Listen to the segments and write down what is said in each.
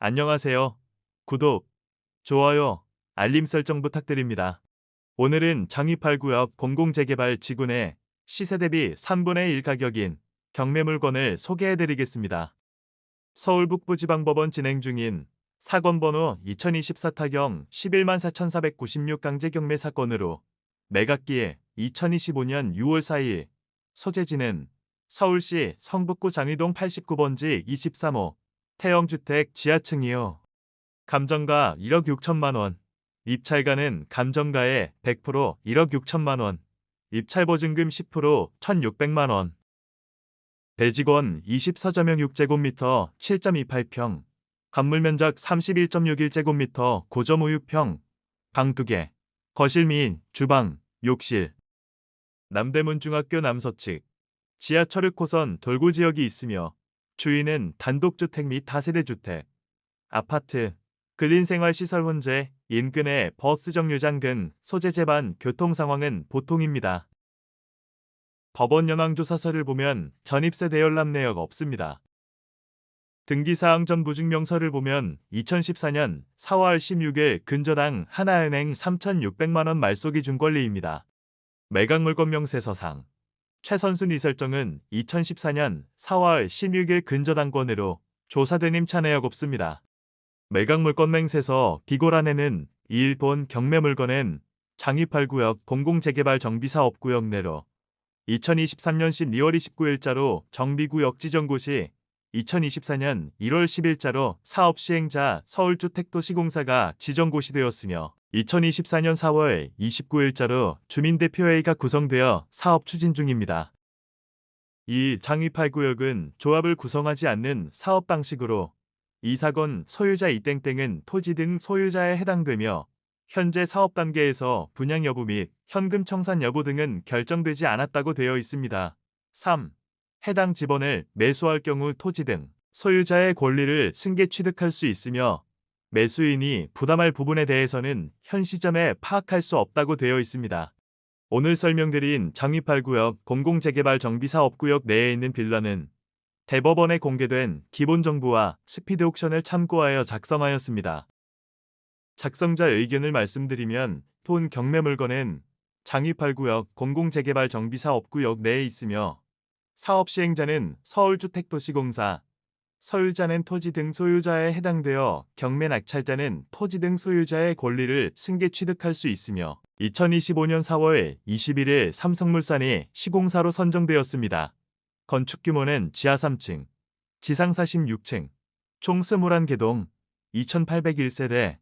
안녕하세요. 구독, 좋아요, 알림 설정 부탁드립니다. 오늘은 장입할구역 공공재개발 지구 내 시세 대비 3분의 1 가격인 경매 물건을 소개해드리겠습니다. 서울 북부지방법원 진행 중인 사건 번호 2024 타경 114,496 강제 경매 사건으로 매각기일 2025년 6월 4일 소재지는 서울시 성북구 장의동 89번지 23호 태형주택 지하층이요. 감정가 1억 6천만 원. 입찰가는 감정가의 100% 1억 6천만 원. 입찰보증금 10% 1,600만 원. 대직원 24점형 6제곱미터 7.28평. 건물 면적 31.61제곱미터 고점 우유평. 방 2개. 거실 및 주방, 욕실. 남대문 중학교 남서측. 지하철 6호선 돌고 지역이 있으며 주인은 단독주택 및 다세대주택, 아파트, 근린생활시설 혼재, 인근의 버스 정류장 등 소재 재반 교통 상황은 보통입니다. 법원 연황조사서를 보면 전입세 대열납 내역 없습니다. 등기사항 전부 증명서를 보면 2014년 4월 16일 근저당 하나은행 3,600만원 말소기 준권리입니다. 매각물건 명세서상 최선순 이설정은 2014년 4월 16일 근저당권으로 조사된 임차 내역 없습니다. 매각물건 맹세서 비고란에는 2일본 경매물건은 장입할구역 공공재개발 정비사업구역 내로 2023년 12월 29일자로 정비구역 지정고시 2024년 1월 10일자로 사업 시행자 서울주택도시공사가 지정고시되었으며 2024년 4월 29일자로 주민대표회의가 구성되어 사업 추진 중입니다. 이 장입할구역은 조합을 구성하지 않는 사업 방식으로 이 사건 소유자 이땡땡은 토지 등 소유자에 해당되며 현재 사업 단계에서 분양 여부 및 현금 청산 여부 등은 결정되지 않았다고 되어 있습니다. 3. 해당 지번을 매수할 경우 토지 등 소유자의 권리를 승계 취득할 수 있으며 매수인이 부담할 부분에 대해서는 현 시점에 파악할 수 없다고 되어 있습니다. 오늘 설명드린 장입할구역 공공재개발 정비사업구역 내에 있는 빌라는 대법원에 공개된 기본 정보와 스피드 옥션을 참고하여 작성하였습니다. 작성자 의견을 말씀드리면 본 경매 물건은 장입할구역 공공재개발 정비사업구역 내에 있으며 사업 시행자는 서울주택도시공사, 소유자는 토지 등 소유자에 해당되어 경매 낙찰자는 토지 등 소유자의 권리를 승계 취득할 수 있으며 2025년 4월 21일 삼성물산이 시공사로 선정되었습니다. 건축 규모는 지하 3층, 지상 46층, 총 21개동, 2801세대,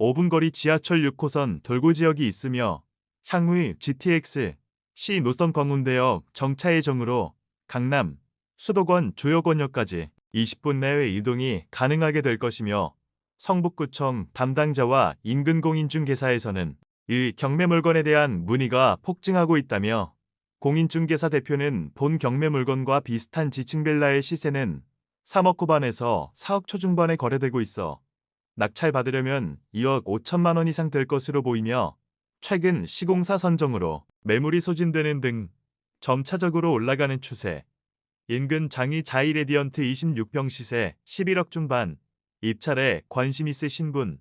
5분 거리 지하철 6호선 돌고 지역이 있으며 향후 GTX, C 노선 광운대역 정차 예정으로 강남, 수도권 주요권역까지 20분 내외 이동이 가능하게 될 것이며 성북구청 담당자와 인근공인중개사에서는 이 경매 물건에 대한 문의가 폭증하고 있다며 공인중개사 대표는 본 경매 물건과 비슷한 지층 빌라의 시세는 3억 후반에서 4억 초중반에 거래되고 있어 낙찰 받으려면 2억 5천만 원 이상 될 것으로 보이며 최근 시공사 선정으로 매물이 소진되는 등 점차적으로 올라가는 추세. 인근 장이 자이레디언트 26평 시세 11억 중반. 입찰에 관심 있으신 분.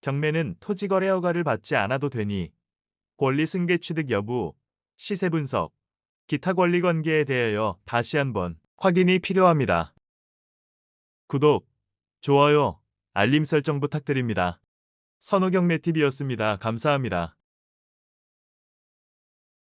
경매는 토지거래 허가를 받지 않아도 되니 권리 승계 취득 여부, 시세 분석, 기타 권리 관계에 대하여 다시 한번 확인이 필요합니다. 구독, 좋아요, 알림 설정 부탁드립니다. 선호경매TV였습니다. 감사합니다.